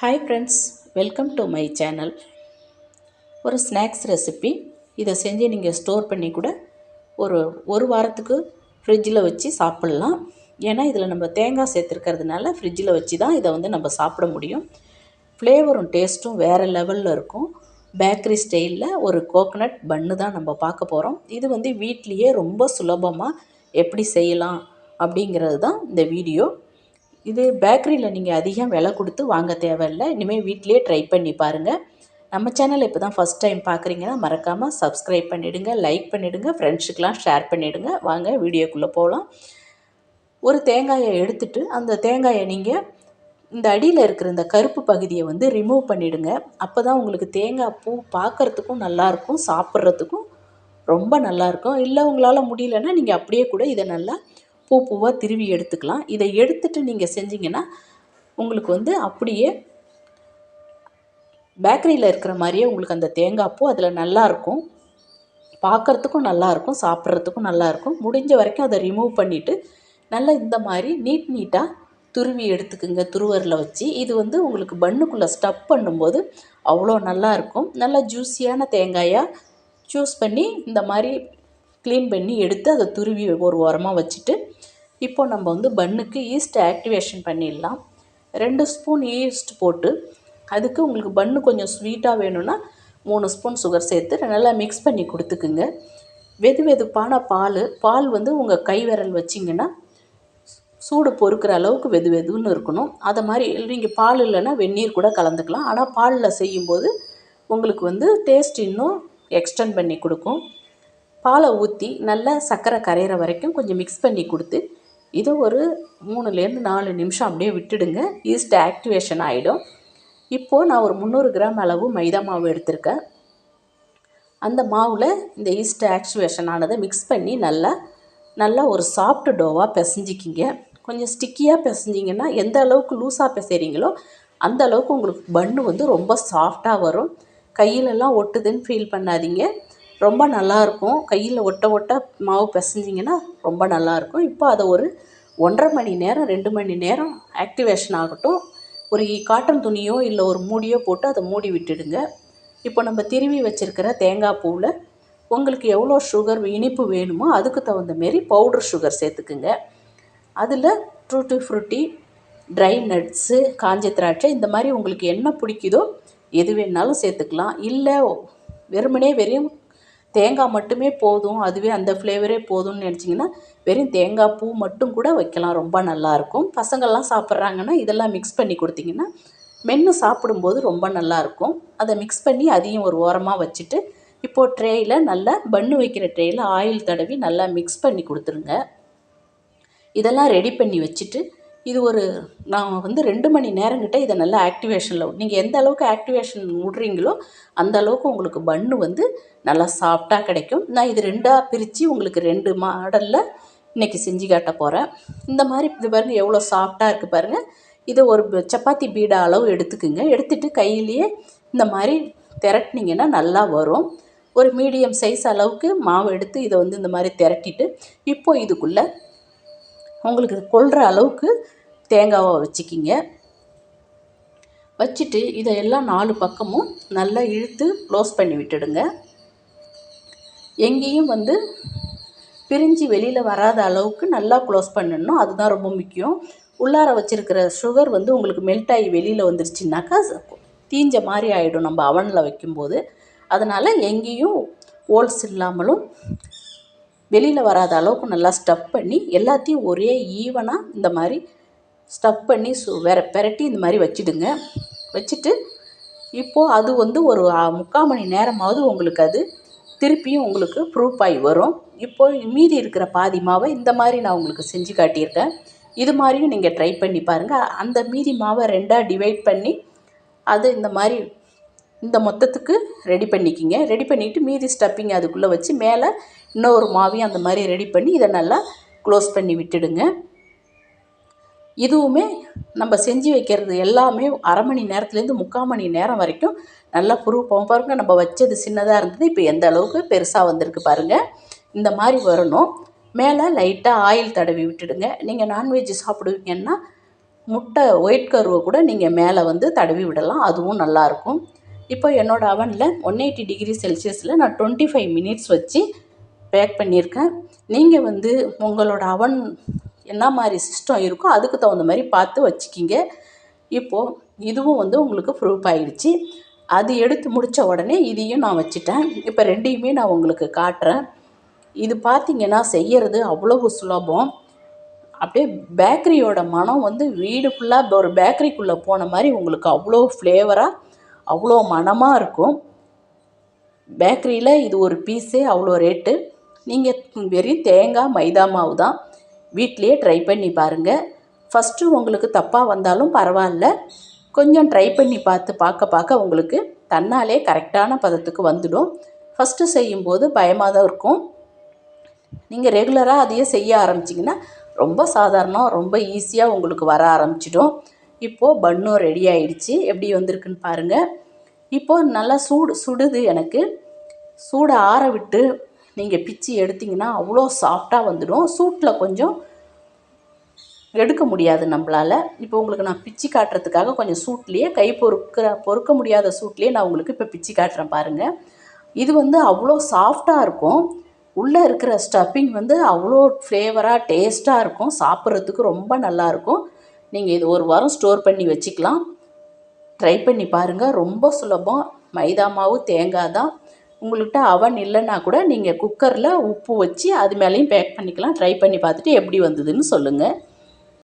Hi friends welcome to my channel ஒரு snacks recipe இதை செஞ்சு நீங்கள் ஸ்டோர் பண்ணி கூட ஒரு ஒரு வாரத்துக்கு ஃப்ரிட்ஜில் வச்சு சாப்பிட்லாம். ஏன்னா இதில் நம்ம தேங்காய் சேர்த்துருக்கிறதுனால ஃப்ரிட்ஜில் வச்சு தான் இதை வந்து நம்ம சாப்பிட முடியும். ஃப்ளேவரும் டேஸ்ட்டும் வேறு லெவலில் இருக்கும். பேக்கரி ஸ்டைலில் ஒரு கோகனட் பன்னு தான் நம்ம பார்க்க போகிறோம் இது வந்து வீட்லேயே ரொம்ப சுலபமாக எப்படி செய்யலாம் அப்படிங்கிறது தான் இந்த வீடியோ இது பேக்கரியில் நீங்கள் அதிகம் விலை கொடுத்து வாங்க தேவையில்லை. இனிமேல் வீட்டிலே ட்ரை பண்ணி பாருங்கள் நம்ம சேனல் இப்போ தான் ஃபஸ்ட் டைம் பார்க்குறீங்கன்னா மறக்காமல் சப்ஸ்கிரைப் பண்ணிவிடுங்க லைக் பண்ணிவிடுங்க ஃப்ரெண்ட்ஸுக்கெலாம் ஷேர் பண்ணிவிடுங்க வாங்க வீடியோக்குள்ளே போகலாம் ஒரு தேங்காயை எடுத்துட்டு அந்த தேங்காயை நீங்கள் இந்த அடியில் இருக்கிற இந்த கருப்பு பகுதியை வந்து ரிமூவ் பண்ணிவிடுங்க அப்போ தான் உங்களுக்கு தேங்காய் பூ பார்க்குறதுக்கும் நல்லாயிருக்கும் சாப்பிட்றதுக்கும் ரொம்ப நல்லாயிருக்கும். இல்லை உங்களால் முடியலன்னா நீங்கள் அப்படியே கூட இதை நல்லா பூ பூவாக திருவி எடுத்துக்கலாம். இதை எடுத்துட்டு நீங்கள் செஞ்சீங்கன்னா உங்களுக்கு வந்து அப்படியே பேக்கரியில் இருக்கிற மாதிரியே உங்களுக்கு அந்த தேங்காய் பூ அதில் நல்லாயிருக்கும் பார்க்குறதுக்கும் நல்லாயிருக்கும் சாப்பிட்றதுக்கும் நல்லாயிருக்கும் முடிஞ்ச வரைக்கும் அதை ரிமூவ் பண்ணிவிட்டு நல்லா இந்த மாதிரி நீட் நீட்டாக துருவி எடுத்துக்குங்க துருவரில் வச்சு. இது வந்து உங்களுக்கு பண்ணுக்குள்ளே ஸ்டப் பண்ணும்போது அவ்வளோ நல்லாயிருக்கும் நல்லா ஜூஸியான தேங்காயாக சூஸ் பண்ணி இந்த மாதிரி க்ளீன் பண்ணி எடுத்து அதை துருவி ஒரு உரமாக வச்சுட்டு இப்போ நம்ம வந்து பன்னுக்கு ஈஸ்ட் ஆக்டிவேஷன் பண்ணிடலாம். ரெண்டு ஸ்பூன் ஈஸ்ட் போட்டு அதுக்கு உங்களுக்கு பன்னு கொஞ்சம் ஸ்வீட்டாக வேணும்னா மூணு ஸ்பூன் சுகர் சேர்த்து நல்லா மிக்ஸ் பண்ணி கொடுத்துக்குங்க. வெது வெதுப்பான பால் பால் வந்து உங்கள் கை விரல் வச்சிங்கன்னா சூடு பொறுக்கிற அளவுக்கு வெது வெதுன்னு இருக்கணும். அதை மாதிரி நீங்கள் பால் இல்லைன்னா வெந்நீர் கூட கலந்துக்கலாம். ஆனால் பாலில் செய்யும்போது உங்களுக்கு வந்து டேஸ்ட் இன்னும் எக்ஸ்டெண்ட் பண்ணி கொடுக்கும். பாலை ஊற்றி நல்லா சர்க்கரை கரையிற வரைக்கும் கொஞ்சம் மிக்ஸ் பண்ணி கொடுத்து இதை ஒரு மூணுலேருந்து நாலு நிமிஷம் அப்படியே விட்டுடுங்க. ஈஸ்ட் ஆக்டிவேஷன் ஆகிடும் இப்போது நான் ஒரு முந்நூறு கிராம் அளவு மைதா மாவு எடுத்திருக்கேன். அந்த மாவில் இந்த ஈஸ்ட் ஆக்டிவேஷன் ஆனதை மிக்ஸ் பண்ணி நல்லா நல்லா ஒரு சாஃப்ட் டோவாக பிசைஞ்சிக்கிங்க. கொஞ்சம் ஸ்டிக்கியாக பிசைஞ்சிங்கன்னா எந்த அளவுக்கு லூஸாக பிசைறீங்களோ அந்த அளவுக்கு உங்களுக்கு பண்ணு வந்து ரொம்ப சாஃப்டாக வரும். கையிலெல்லாம் ஒட்டுதுன்னு ஃபீல் பண்ணாதீங்க. ரொம்ப நல்லாயிருக்கும் கையில் ஒட்ட ஒட்ட மாவு பிசைஞ்சிங்கன்னா ரொம்ப நல்லாயிருக்கும் இப்போ அதை ஒரு ஒன்றரை மணி நேரம் ரெண்டு மணி நேரம் ஆக்டிவேஷன் ஆகட்டும். ஒரு காட்டன் துணியோ இல்லை ஒரு மூடியோ போட்டு அதை மூடி விட்டுடுங்க. இப்போ நம்ம திருவி வச்சுருக்கிற தேங்காய் பூவில் உங்களுக்கு எவ்வளோ சுகர் இனிப்பு வேணுமோ அதுக்கு தகுந்த மாரி பவுடர் சுகர் சேர்த்துக்குங்க. அதில் ட்ரூட்டி ஃப்ரூட்டி ட்ரை நட்ஸு காஞ்ச திராட்சை இந்த மாதிரி உங்களுக்கு என்ன பிடிக்குதோ எது வேணாலும் சேர்த்துக்கலாம். இல்லை வெறுமனே வெறும் தேங்காய் மட்டுமே போதும் அதுவே அந்த ஃப்ளேவரே போதும்னு நினச்சிங்கன்னா வெறும் தேங்காய் பூ மட்டும் கூட வைக்கலாம். ரொம்ப நல்லாயிருக்கும் பசங்கள்லாம் சாப்பிட்றாங்கன்னா இதெல்லாம் மிக்ஸ் பண்ணி கொடுத்தீங்கன்னா மென்று சாப்பிடும்போது ரொம்ப நல்லாயிருக்கும் அதை மிக்ஸ் பண்ணி அதையும் ஒரு ஓரமாக வச்சுட்டு இப்போது ட்ரேயில் நல்லா பன்னு வைக்கிற ட்ரேயில் ஆயில் தடவி நல்லா மிக்ஸ் பண்ணி கொடுத்துருங்க. இதெல்லாம் ரெடி பண்ணி வச்சுட்டு இது ஒரு நான் வந்து ரெண்டு மணி நேரங்கிட்ட இதை நல்லா ஆக்டிவேஷனில் நீங்கள் எந்த அளவுக்கு ஆக்டிவேஷன் விட்றீங்களோ அந்த அளவுக்கு உங்களுக்கு பன்னு வந்து நல்லா சாஃப்டாக கிடைக்கும். நான் இது ரெண்டாக பிரித்து உங்களுக்கு ரெண்டு மாடலில் இன்றைக்கி செஞ்சு காட்ட போகிறேன் இந்த மாதிரி இது பாருங்கள் எவ்வளோ சாஃப்டாக இருக்குது பாருங்கள் இதை ஒரு சப்பாத்தி பீடா அளவு எடுத்துக்குங்க. எடுத்துகிட்டு கையிலேயே இந்த மாதிரி திரட்டினீங்கன்னா நல்லா வரும். ஒரு மீடியம் சைஸ் அளவுக்கு மாவு எடுத்து இதை வந்து இந்த மாதிரி திரட்டிட்டு இப்போது இதுக்குள்ளே உங்களுக்கு கொள்கிற அளவுக்கு தேங்காவை வச்சுக்கிங்க. வச்சுட்டு இதையெல்லாம் நாலு பக்கமும் நல்லா இழுத்து க்ளோஸ் பண்ணி விட்டுடுங்க. எங்கேயும் வந்து பிரிஞ்சு வெளியில் வராத அளவுக்கு நல்லா க்ளோஸ் பண்ணணும். அதுதான் ரொம்ப முக்கியம். உள்ளார வச்சுருக்கிற சுகர் வந்து உங்களுக்கு மெல்ட் ஆகி வெளியில் வந்துருச்சுனாக்கா தீஞ்ச மாதிரி ஆகிடும் நம்ம அவனில் வைக்கும்போது. அதனால் எங்கேயும் ஹோல்ஸ் இல்லாமலும் வெளியில் வராத அளவுக்கு நல்லா ஸ்டப் பண்ணி எல்லாத்தையும் ஒரே ஈவனாக இந்த மாதிரி ஸ்டப் பண்ணி சு வேற பெரட்டி இந்த மாதிரி வச்சுடுங்க. வச்சுட்டு இப்போது அது வந்து ஒரு முக்கால் மணி நேரமாவது உங்களுக்கு அது திருப்பியும் உங்களுக்கு ப்ரூஃப் ஆகி வரும். இப்போது மீதி இருக்கிற பாதி மாவை இந்த மாதிரி நான் உங்களுக்கு செஞ்சு காட்டியிருக்கேன். இது மாதிரியும் நீங்கள் ட்ரை பண்ணி பாருங்கள் அந்த மீதி மாவை ரெண்டாக டிவைட் பண்ணி அது இந்த மாதிரி இந்த மொத்தத்துக்கு ரெடி பண்ணிக்கிங்க. ரெடி பண்ணிவிட்டு மீதி ஸ்டப்பிங் அதுக்குள்ளே வச்சு மேலே இன்னொரு மாவையும் அந்த மாதிரி ரெடி பண்ணி இதை நல்லா க்ளோஸ் பண்ணி விட்டுடுங்க. இதுவுமே நம்ம செஞ்சு வைக்கிறது எல்லாமே அரை மணி நேரத்துலேருந்து முக்கால் மணி நேரம் வரைக்கும் நல்லா புருவம் பாருங்கள் நம்ம வச்சது சின்னதாக இருந்தது இப்போ எந்த அளவுக்கு பெருசாக வந்திருக்கு பாருங்கள் இந்த மாதிரி வரணும். மேலே லைட்டாக ஆயில் தடவி விட்டுடுங்க. நீங்கள் நான்வெஜ் சாப்பிடுவீங்கன்னா முட்டை ஒயிட் கருவை கூட நீங்கள் மேலே வந்து தடவி விடலாம். அதுவும் நல்லாயிருக்கும் இப்போ என்னோடய அவனில் ஒன் எயிட்டி டிகிரி செல்சியஸில் நான் டுவெண்ட்டி ஃபைவ் மினிட்ஸ் வச்சு பேக் பண்ணியிருக்கேன். நீங்கள் வந்து உங்களோட அவன் என்ன மாதிரி சிஸ்டம் இருக்கோ அதுக்கு தகுந்த மாதிரி பார்த்து வச்சுக்கிங்க. இப்போது இதுவும் வந்து உங்களுக்கு ப்ரூஃப் ஆகிடுச்சி அது எடுத்து முடித்த உடனே இதையும் நான் வச்சுட்டேன். இப்போ ரெண்டையுமே நான் உங்களுக்கு காட்டுறேன். இது பார்த்திங்கன்னா செய்யறது அவ்வளவு சுலபம். அப்படியே பேக்கரியோட மனம் வந்து வீடு ஃபுல்லாக ஒரு பேக்கரிக்குள்ளே போன மாதிரி உங்களுக்கு அவ்வளோ ஃப்ளேவராக அவ்வளோ மணமாக இருக்கும். பேக்கரியில் இது ஒரு பீஸே அவ்வளோ ரேட்டு நீங்கள் வெறும் தேங்காய் மைதா மாவு தான். வீட்லேயே ட்ரை பண்ணி பாருங்கள் ஃபஸ்ட்டு உங்களுக்கு தப்பாக வந்தாலும் பரவாயில்ல. கொஞ்சம் ட்ரை பண்ணி பார்த்து பார்க்க பார்க்க உங்களுக்கு தன்னாலே கரெக்டான பதத்துக்கு வந்துடும். ஃபஸ்ட்டு செய்யும்போது பயமாக தான் இருக்கும். நீங்கள் ரெகுலராக அதையே செய்ய ஆரம்பிச்சிங்கன்னா ரொம்ப சாதாரணம் ரொம்ப ஈஸியாக உங்களுக்கு வர ஆரம்பிச்சிடும். இப்போது பன்னும் ரெடி ஆயிடுச்சு. எப்படி வந்திருக்குன்னு பாருங்கள் இப்போது நல்லா சூடு சுடுது எனக்கு. சூடை ஆற விட்டு நீங்கள் பிச்சு எடுத்திங்கன்னா அவ்வளோ சாஃப்டாக வந்துடும். சூட்டில் கொஞ்சம் எடுக்க முடியாது நம்மளால். இப்போ உங்களுக்கு நான் பிச்சு காட்டுறதுக்காக கொஞ்சம் சூட்லேயே கை பொறுக்கிற பொறுக்க முடியாத சூட்லேயே நான் உங்களுக்கு இப்போ பிச்சு காட்டுறேன் பாருங்கள் இது வந்து அவ்வளோ சாஃப்டாக இருக்கும். உள்ளே இருக்கிற ஸ்டஃப்பிங் வந்து அவ்வளோ ஃப்ளேவராக டேஸ்ட்டாக இருக்கும். சாப்பிட்றதுக்கு ரொம்ப நல்லாயிருக்கும் நீங்கள் இது ஒரு வாரம் ஸ்டோர் பண்ணி வச்சுக்கலாம். ட்ரை பண்ணி பாருங்கள் ரொம்ப சுலபம். மைதா மாவு தேங்காய் தான். உங்கள்கிட்ட அவன் இல்லைன்னா கூட நீங்கள் குக்கரில் உப்பு வச்சு அது மேலேயும் பேக் பண்ணிக்கலாம். ட்ரை பண்ணி பார்த்துட்டு எப்படி வந்ததுன்னு சொல்லுங்கள்